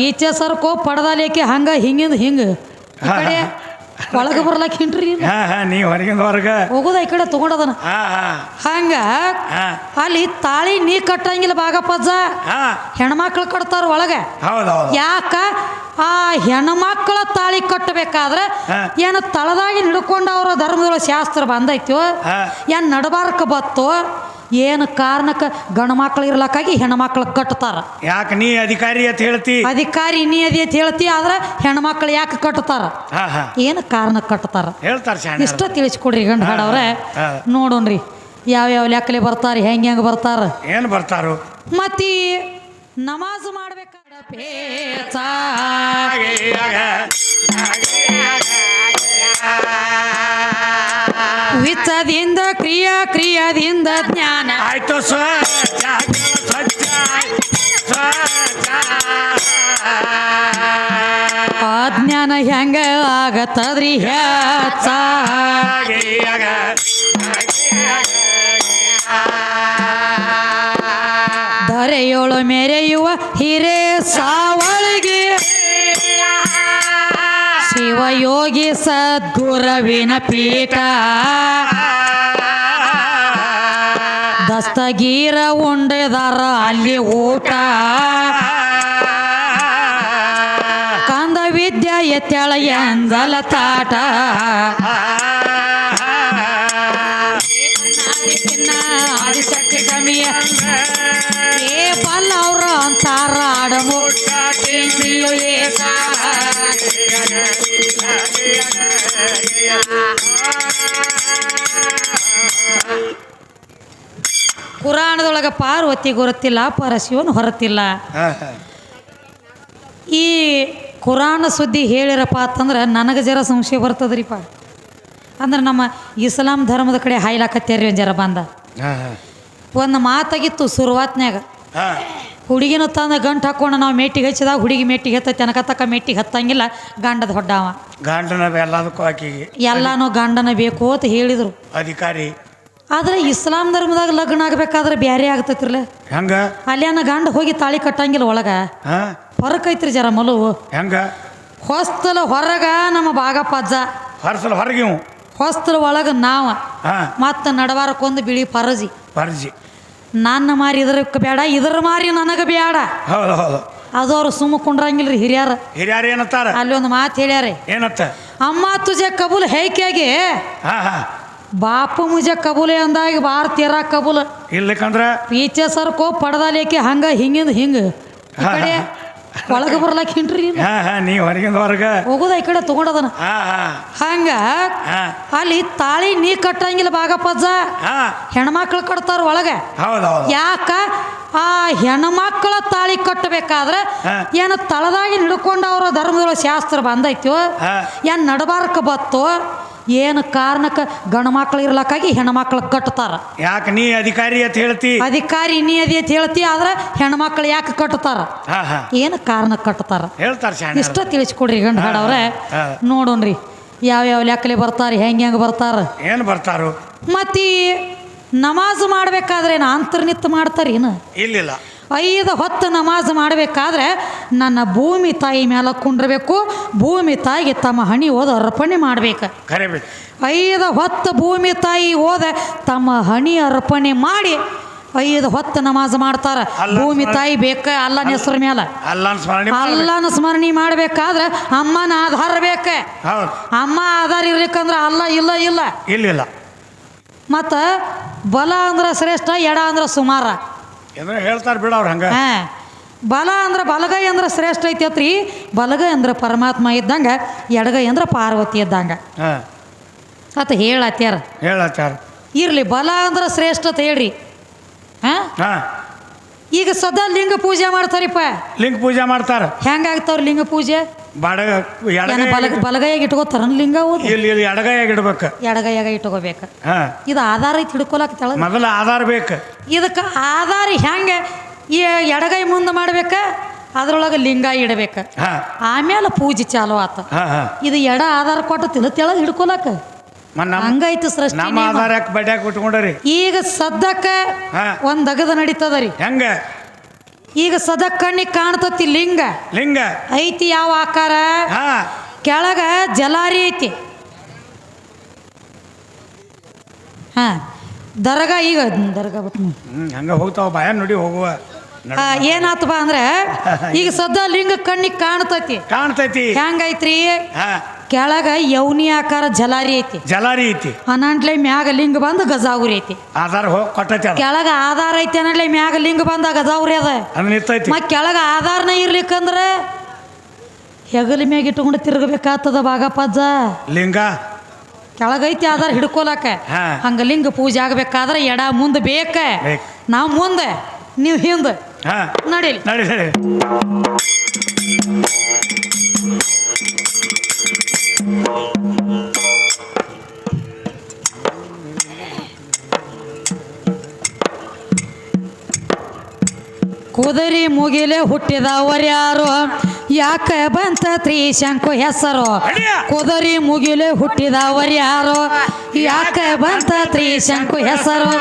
ಈಚೆ ಸರ್ಕೋ ಪಡದಾಲೇಕೆ ಹಂಗ ಹಿಂಗಿಂದ ಹಿಂಗ? ಈ ಕಡೆ ಒಳಗೆ ಬರ್ಲಾಕ್ ಹಿಂಡ್ರಿ ಹಾ ಹಾ ನೀ ಹೊರಗಿಂದ ಹೊರಗ. ಹೋಗೋದ ಈ ಕಡೆ ತಗೊಂಡದನ? ಹಾ ಹಾ. ಹಂಗ ಹಾ. ಅಲ್ಲಿ ತಾಳಿ ನೀ ಕಟ್ಟಂಗಿಲ್ಲ ಬಾಗಪ್ಪಜ್ಜ ಹಾ. ಹೆಣ್ಮಕ್ಳು ಕಟ್ತಾರ ಒಳಗೆ? ಯಾಕ? ಆ ಹೆಣ್ಮಕ್ಳ ತಾಳಿ ಕಟ್ಟಬೇಕಾದ್ರೆ. ಏನು ತಳದಾಗಿ ಹಿಡ್ಕೊಂಡು ಅವರ ಧರ್ಮದೊಳಗೆ ಶಾಸ್ತ್ರ ಬಂದೈತೋ ಏನು ನಡಬಾರಕ ಬತ್ತೋ ಏನು ಕಾರಣಕ್ಕೆ ಗಂಡು ಮಕ್ಳು ಇರ್ಲಕ್ಕಾಗಿ ಹೆಣ್ಮಕ್ಳು ಕಟ್ತಾರ? ಯಾಕೆ ನೀ ಅಧಿಕಾರಿ ಅಂತ ಹೇಳ್ತಿ? ಅಧಿಕಾರಿ ನೀ ಅದೇ ಅಂತ ಹೇಳ್ತಿ ಆದ್ರೆ ಹೆಣ್ಮಕ್ಳು ಯಾಕೆ ಕಟ್ತಾರ? ಹಾ ಹಾ. ಏನು ಕಾರಣ ಕಟ್ತಾರ? ಹೇಳ್ತಾರ ಶಾಣೆ ಇಷ್ಟ ತಿಳಿಸ್ಕೊಡ್ರಿ ಗಂಡ ಹಾಡವ್ರೆ. ನೋಡೋಣ್ರಿ ಯಾವ್ಯಾವ ಲೆಕ್ಕಲೆ ಬರ್ತಾರ ಹೆಂಗೆ ಹೆಂಗೆ ಬರ್ತಾರ? ಏನು ಬರ್ತಾರು? ಮತ್ತಿ ನಮಾಜ್ ಮಾಡ್ಬೇಕಾದ ಪೇಚ. ವಿಚ್ಚದಿಂದ ಕ್ರಿಯಾ ಕ್ರಿಯಾದಿಂದ ಜ್ಞಾನ. ಆಯ್ತು ಆ ಜ್ಞಾನ ಹೆಂಗ ಆಗತ್ತದ್ರಿ ಧರೆಯೋಳು ಮೆರೆಯುವ ಹಿರೇ ಸಾವಳಿಗೆ ಶಿವಯೋಗಿ ಸದ್ಗುರವಿನ ಪೀಠ. ದಸ್ತಗೀರ ಉಂಡೆದಾರ ಅಲ್ಲಿ ಊಟ. ಕಂದ ವಿದ್ಯಾ ಎತ್ತಳ ಎಂದಲ ತಾಟ. ಏ ಬಲ್ಲ ಅವ್ರ ಅಂತಾರ ಆಡಮು ಪುರಾಣದೊಳಗ ಪಾರ್ವತಿ ಗೊತ್ತಿಲ್ಲ ಪರಶಿವನ್ ಹೊರತಿಲ್ಲ. ಈ ಕುರಾಣ ಸುದ್ದಿ ಹೇಳಿರಪ್ಪ ಅಂತಂದ್ರೆ ನನಗೆ ಜರ ಸಂಶಯ ಬರ್ತದ್ರಿಪ್ಪ ಅಂದ್ರೆ ನಮ್ಮ ಇಸ್ಲಾಂ ಧರ್ಮದ ಕಡೆ ಹಾಯ್ಲಾಕತ್ತೇರಿ ಜರ ಬಂದ. ಒಂದು ಮಾತಾಗಿತ್ತು ಶುರುವಾತ್ನ್ಯಾಗ ಹುಡುಗಿನ ತಂದು ಗಂಟು ಹಾಕೊಂಡು ನಾವು ಮೇಟಿಗೆ ಹಚ್ಚಿದಾಗ ಹುಡುಗಿ ಮೇಟಿಗೆ ಹತ್ತೈತೆ ತನಕ ಮೇಟಿಗೆ ಹತ್ತಂಗಿಲ್ಲ ಗಂಡದ ಹೊಡ್ಡಾವ. ಗಂಡನ ಎಲ್ಲದಕ್ಕೂ ಆಕಿಗೆ. ಎಲ್ಲಾನು ಗಂಡನ ಬೇಕು ಅಂತ ಹೇಳಿದರು. ಅಧಿಕಾರಿ. ಆದ್ರೆ ಇಸ್ಲಾಂ ಧರ್ಮದಾಗ ಲಗ್ನ ಆಗ್ಬೇಕಾದ್ರೆ ಬ್ಯಾರೆ ಆಗ್ತೈತಿರ್ಲ. ಹೆಂಗ? ಅನ್ನ ಗಂಡ ಹೋಗಿ ತಾಳಿ ಕಟ್ಟಂಗಿಲ್ಲ ಒಳಗೆ. ಹೊರಕೈತ್ರಿ ಜರ ಮಲು ಹೆಂಗ? ಹೊಸ್ತಲ ಹೊರಗ ನಮ್ಮ ಬಾಗಪ್ಪ ಅಜ್ಜ. ಹೊರಸಲ ಹೊರಗೆ ಹೊಸ್ತಲ ಒಳಗ ನಾವು. ಮತ್ತ ಮತ್ತು ನಡವಾರಕ್ಕೊಂದು ಬಿಳಿ ಪರಜಿ. ಪರ್ಜಿ. ನನ್ನ ಮಾರಿ ಇದಕ್ಕೆ ಬೇಡ ಇದ್ರ ಮಾರಿ ನನಗೆ ಬೇಡ ಹೌದು ಹೌದು. ಅದು ಅವ್ರು ಸುಮ್ಮ ಕುಂಡ್ರಂಗಿಲ್ರಿ ಹಿರಿಯರ. ಹಿರಿಯರು ಏನತ್ತಾರ ಅಲ್ಲಿ ಒಂದು ಮಾತು ಹೇಳ್ಯಾರೆ. ಏನತ್ತ ಅಮ್ಮ ತುಜೆ ಕಬೂಲ್ ಹೇಕ್ಯಾಗೆ. ಹಾ ಹಾ. ಬಾಪು ಮುಜೆ ಕಬೂಲೆ ಅಂದಾಗ ಬಾರ್ ತೀರಾ ಕಬೂಲ್. ಇಲ್ಲಕಂದ್ರ? ಪೀಚೆ ಸರ್ಕೋ ಪಡದಾಲೇಕೆ ಹಂಗ ಹಿಂಗಿಂದ ಹಿಂಗ. ಒಳಗೆ ಬರ್ಲಾಕ ಹಾ ಹಾ ನೀ ಹೊರಗಿಂದ ಹೊರಗ. ಹೋಗುದ ಈ ಕಡೆ ತಗೊಂಡದನ. ಹಾ ಹಾ. ಹಂಗ ಹಾ. ಅಲ್ಲಿ ತಾಳಿ ನೀ ಕಟ್ಟಂಗಿಲ್ಲ ಬಾಗಪ್ಪಜ್ಜ ಹಾ. ಹೆಣ್ಮಕ್ಳು ಕಟ್ತಾರ ಒಳಗೆ. ಹೌದು ಹೌದು. ಯಾಕ? ಆ ಹೆಣ್ಮಕ್ಳ ತಾಳಿ ಕಟ್ಟಬೇಕಾದ್ರೆ. ಏನು ತಳದಾಗಿ ಹಿಡ್ಕೊಂಡು ಅವರ ಧರ್ಮದೊಳಗೆ ಶಾಸ್ತ್ರ ಬಂದೈತೋ ಏನು ನಡಬಾರಕ ಬತ್ತೋ ಏನು ಕಾರಣಕ್ಕೆ ಗಂಡು ಮಕ್ಳು ಇರ್ಲಕ್ಕಾಗಿ ಹೆಣ್ಮಕ್ಳು ಕಟ್ತಾರ? ಯಾಕೆ ನೀ ಅಧಿಕಾರಿ ಅಂತ ಹೇಳ್ತಿ? ಅಧಿಕಾರಿ ನೀ ಅದಿ ಅಂತ ಹೇಳ್ತಿ ಆದ್ರೆ ಹೆಣ್ಮಕ್ಳು ಯಾಕೆ ಕಟ್ತಾರ? ಹಾ ಹಾ. ಏನು ಕಾರಣ ಕಟ್ತಾರ? ಹೇಳ್ತಾರ ಶಾಣೆ ಇಷ್ಟ ತಿಳಿಸ್ಕೊಡ್ರಿ ಗಂಡ ಹಾಡವ್ರೆ. ನೋಡೋಣ್ರಿ ಯಾವ್ಯಾವ ಲೆಕ್ಕಲೆ ಬರ್ತಾರೆ ಹೆಂಗೆ ಹೆಂಗೆ ಬರ್ತಾರ? ಏನು ಬರ್ತಾರು? ಮತ್ತೀ ನಮಾಜ್ ಮಾಡ್ಬೇಕಾದ್ರೆ ಏನು ಅಂತರ್ನಿತ್ ಮಾಡ್ತಾರೇನು? ಇಲ್ಲಿಲ್ಲ. ಐದು ಹೊತ್ತು ನಮಾಜ್ ಮಾಡಬೇಕಾದ್ರೆ ನನ್ನ ಭೂಮಿ ತಾಯಿ ಮೇಲೆ ಕುಂಡ್ರಬೇಕು ಭೂಮಿ ತಾಯಿಗೆ ತಮ್ಮ ಹಣಿ ಓದ ಅರ್ಪಣೆ ಮಾಡಬೇಕು. ಐದು ಹೊತ್ತು ಭೂಮಿ ತಾಯಿ ಓದ ತಮ್ಮ ಹಣಿ ಅರ್ಪಣೆ ಮಾಡಿ ಐದು ಹೊತ್ತು ನಮಾಜ್ ಮಾಡ್ತಾರ. ಭೂಮಿ ತಾಯಿ ಬೇಕ ಅಲ್ಲನ ಹೆಸರು ಮೇಲೆ ಅಲ್ಲನ್ ಸ್ಮರಣೆ ಮಾಡ್ಬೇಕು. ಅಲ್ಲನ ಸ್ಮರಣೆ ಮಾಡ್ಬೇಕಾದ್ರೆ ಅಮ್ಮನ ಆಧಾರ ಬೇಕ? ಅಮ್ಮ ಆಧಾರ ಇರ್ಲಿಕ್ಕಂದ್ರೆ ಅಲ್ಲ ಇಲ್ಲ ಇಲ್ಲ. ಇಲ್ಲ ಮತ್ತು ಬಲ ಅಂದ್ರೆ ಶ್ರೇಷ್ಠ ಎಡ ಅಂದ್ರೆ ಸುಮಾರ. ಏನೋ ಹೇಳ್ತಾರೆ ಬಿಡ ಅವ್ರು ಹಂಗ. ಹಾ. ಬಲ ಅಂದ್ರೆ ಬಲಗೈ ಅಂದ್ರೆ ಶ್ರೇಷ್ಠ ಐತೈತ್ರಿ ಬಲಗೈ ಅಂದ್ರೆ ಪರಮಾತ್ಮ ಇದ್ದಂಗೆ ಎಡಗೈ ಅಂದ್ರೆ ಪಾರ್ವತಿ ಇದ್ದಂಗೆ. ಹಾ. ಅತ ಹೇಳತ್ಯಾರ. ಹೇಳತ್ತಾರ ಇರಲಿ ಬಲ ಅಂದ್ರೆ ಶ್ರೇಷ್ಠ ಅಂತ ಹೇಳ್ರಿ. ಹಾಂ? ಹಾ. ಈಗ ಸದಾ ಲಿಂಗ ಪೂಜೆ ಮಾಡ್ತಾರಿಪ್ಪ. ಲಿಂಗ ಪೂಜೆ ಮಾಡ್ತಾರ. ಹೆಂಗಾಗ್ತಾವ್ರಿ ಲಿಂಗ ಪೂಜೆ? ಬಾಡ ಏನ ಎಡಗೈ ಬಲ ಬಲಗೈಯಾಗ ಇಟ್ಕೋತಾರ ಲಿಂಗ ಓದು ಇಲ್ಲಿ ಇಲ್ಲಿ ಎಡಗೈಯಾಗ ಇಡ್ಬೇಕು. ಎಡಗೈಯಾಗ ಇಟ್ಕೋಬೇಕು. ಹಾ. ಇದು ಆಧಾರ ಐತಿ ಹಿಡ್ಕೊಳಕ್ ತೆಳಗ? ಮೊದಲ ಆಧಾರ ಬೇಕು. ಇದಕ್ಕೆ ಆಧಾರ ಹೆಂಗೆ? ಈ ಎಡಗೈ ಮುಂದೆ ಮಾಡ್ಬೇಕ ಅದ್ರೊಳಗೆ ಲಿಂಗ ಇಡಬೇಕು. ಆಮೇಲೆ ಪೂಜೆ ಚಾಲು ಆತ. ಇದು ಎಡ ಆಧಾರ ಕೊಟ್ಟು ತಿಳ ತೆಳಗ್ ಹಿಡ್ಕೊಲಕ ಹಂಗೈತಿ ಸೃಷ್ಟಿ ಈಗ ಸದ್ದಕ್ಕ. ಒಂದ್ ಅಗದ ನಡೀತದ ರೀ. ಹೆಂಗ? ಈಗ ಸದ ಕಣ್ಣಿಗೆ ಕಾಣ್ತತಿ ಲಿಂಗ. ಲಿಂಗ. ಐತಿ ಯಾವ ಆಕಾರ? ಹಾ. ಕೆಳಗ ಜಲಾರಿ ಐತಿ. ಹಾ. ದರ್ಗಾ ಈಗ ದರ್ಗಾ ಬಿಟ್ಟು ಹಂಗ ಹೋಗ್ತಾವ ಭಯ ನೋಡಿ ಹೋಗುವ. ಏನಾತ ಬಾ ಅಂದ್ರೆ ಈಗ ಸದ್ದ ಲಿಂಗ ಕಣ್ಣಿಗೆ ಕಾಣ್ತತಿ. ಕಾಣ್ತೈತಿ. ಹೆಂಗೈತ್ರಿ? ಹಾ. ಕೆಳಗ ಯೌನಿ ಆಕಾರ ಜಲಾರಿ ಐತಿ. ಜಲಾರಿ ಐತಿ. ಅನಂಟ್ಲೆ ಮ್ಯಾಗ ಲಿಂಗ ಬಂದ ಗಜಾವುರಿ ಐತಿ. ಆಧಾರ ಹೋಗಿ ಕೊಟ್ಟೈತಿ ಅದ. ಕೆಳಗ ಆಧಾರ ಐತಿ ಅನಂಟ್ಲೆ ಮ್ಯಾಗ ಲಿಂಗ ಬಂದ ಗಜಾವುರಿ ಅದ. ಅದು ನಿಂತೈತಿ. ಮತ್ ಕೆಳಗ ಆಧಾರನ ಇರ್ಲಿಕ್ಕಂದ್ರೆ ಹೆಗಲ ಮ್ಯಾಗ ಇಟ್ಕೊಂಡು ತಿರ್ಗಬೇಕಾಗ್ತದ ಬಾಗಪ್ಪಜ್ಜ ಲಿಂಗ. ಕೆಳಗೈತಿ ಆಧಾರ ಹಿಡ್ಕೊಲಕ. ಹಾ. ಹಂಗ ಲಿಂಗ ಪೂಜೆ ಆಗ್ಬೇಕಾದ್ರೆ ಎಡ ಮುಂದೆ ಬೇಕ. ಬೇಕ್. ನಾವು ಮುಂದೆ ನೀವು ಹಿಂದು. ಹಾ. ನಡೀಲಿ. ನಡಿ. ಕುದುರೆ ಮುಗಿಲೆ ಹುಟ್ಟಿದವರ್ಯಾರು ಯಾಕೆ ಬಂತ ತ್ರಿಶಂಕು ಹೆಸರು? ಕುದುರಿ ಮುಗಿಲೆ ಹುಟ್ಟಿದವರ್ಯಾರು ಯಾಕೆ ಬಂತ ತ್ರಿಶಂಕು ಹೆಸರು?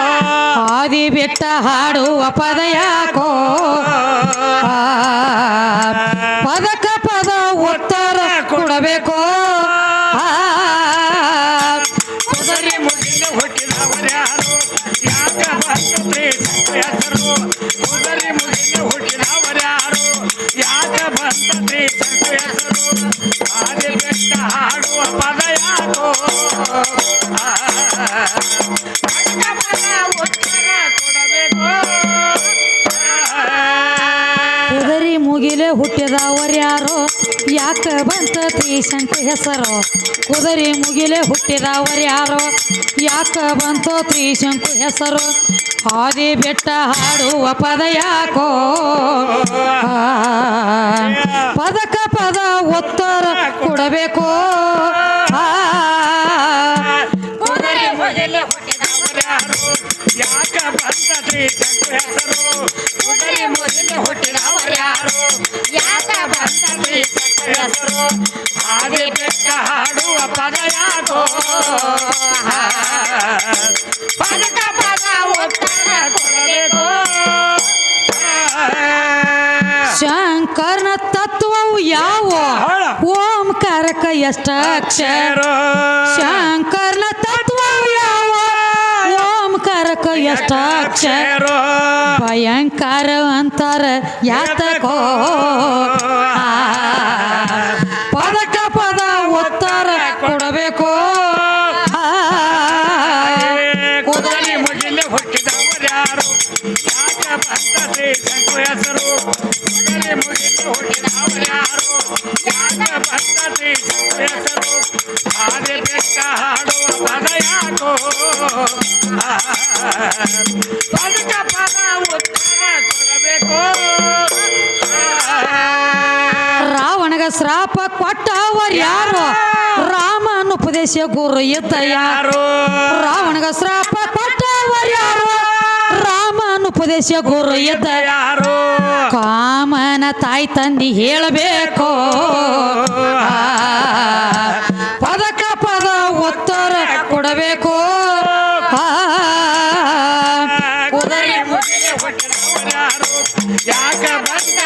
ಆದಿ ಬಿಟ್ಟ ಹಾಡುವ ಪದ ಯಾಕೋ? ಪದಕ ಪದ ಉತ್ತರ ಕೊಡಬೇಕು? ಬಂತ ತ್ರಿಶಂಕು ಹೆಸರು. ಕುದುರೆ ಮುಗಿಲೆ ಹುಟ್ಟಿದವರು ಯಾರು? ಯಾಕ ಬಂತು ತ್ರೀಶಂಕು ಹೆಸರು? ಹಾದಿ ಬೆಟ್ಟ ಹಾಡುವ ಪದ ಯಾಕೋ? ಪದಕ ಪದ ಉತ್ತರ ಕೊಡಬೇಕು. ಯಾಕ ಬರ್ತದ್ರಿ ಯಾವ? ಓಂಕಾರಕ ಎಷ್ಟ ಅಕ್ಷರ? ಶಂಕರನ ತತ್ವ ಯಾವ? ಓಂಕಾರಕ ಎಷ್ಟ ಅಕ್ಷರ? ಭಯಂಕರ ಅಂತಾರ ಯಾತಕೋ. ಪದಕ ಪದ ಉತ್ತರ ಕೊಡಬೇಕು. ಆ, ಕುದುರೆ ಶಂಕು ಹೆಸರು ಹಾಗೆ ಬೆಟ್ಟ ಹಾಡುವ ಪದ ಯಾಕೋ ಆ, ಪದ ಉತ್ತರ ಕೊಡಬೇಕು. ರಾವಣಗ ಶ್ರಾಪ ಕೊಟ್ಟವರು ಯಾರು? ರಾಮನ ಉಪದೇಶ ಗುರು ಯಾರು? ರಾವಣಗ ಶ್ರಾಪ ಉಪದೇಶ ಗುರು ಎದ್ದ ಯಾರು? ಕಾಮನ ತಾಯಿ ತಂದಿ ಹೇಳಬೇಕು? ಪದಕ ಪದ ಉತ್ತರ ಕೊಡಬೇಕು? ಯಾಕೆ ಬಂದ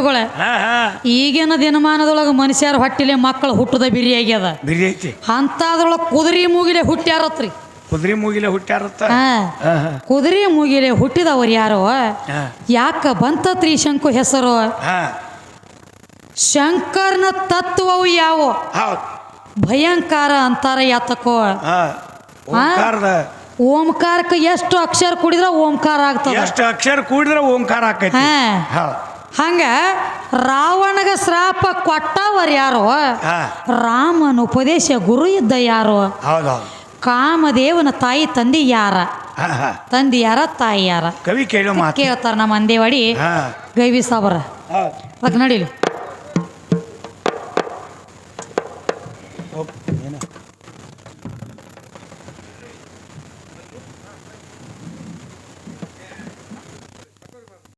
ಕವಿಗಳ ಈಗಿನ ದಿನಮಾನದೊಳಗೆ ಮನುಷ್ಯರ ಹೊಟ್ಟಿಲೆ ಮಕ್ಕಳು ಹುಟ್ಟದ ಬಿರಿ ಆಗ್ಯದ. ಬಿರಿ ಐತಿ. ಅಂಥದ್ರೊಳಗೆ ಕುದುರೆ ಮೂಗಿಲೆ ಹುಟ್ಟ್ಯಾರತ್ರಿ. ಕುದುರೆ ಮೂಗಿಲೆ ಹುಟ್ಟ್ಯಾರತ್ತ. ಕುದುರೆ ಮೂಗಿಲೆ ಹುಟ್ಟಿದವ್ರು ಯಾರೋ. ಯಾಕ ಬಂತತ್ರಿ ಶಂಕು ಹೆಸರು? ಶಂಕರ್ನ ತತ್ವವು ಯಾವ? ಭಯಂಕರ ಅಂತಾರ ಯಾತಕೋ? ಓಂಕಾರಕ್ಕೆ ಎಷ್ಟು ಅಕ್ಷರ ಕುಡಿದ್ರ ಓಂಕಾರ ಆಗ್ತದೆ? ಎಷ್ಟು ಅಕ್ಷರ ಕೂಡಿದ್ರೆ ಓಂಕಾರ ಆಕೈತಿ. ಹಂಗ ರಾವಣಗ ಶ್ರಾಪ ಕೊಟ್ಟವರು ಯಾರು? ರಾಮನ ಉಪದೇಶ ಗುರು ಇದ್ದ ಯಾರು? ಕಾಮದೇವನ ತಾಯಿ ತಂದೆ ಯಾರ? ತಂದೆ ಯಾರ ತಾಯಿ ಯಾರ? ಕವಿ ಕೇಳೋ ಕೇಳ್ತಾರ ನಮ್ಮ ಅಂದೇವಾಡಿ ಗವಿ ಸಾಬರ. ಅದಕ್ಕೆ ನಡೀಲಿ.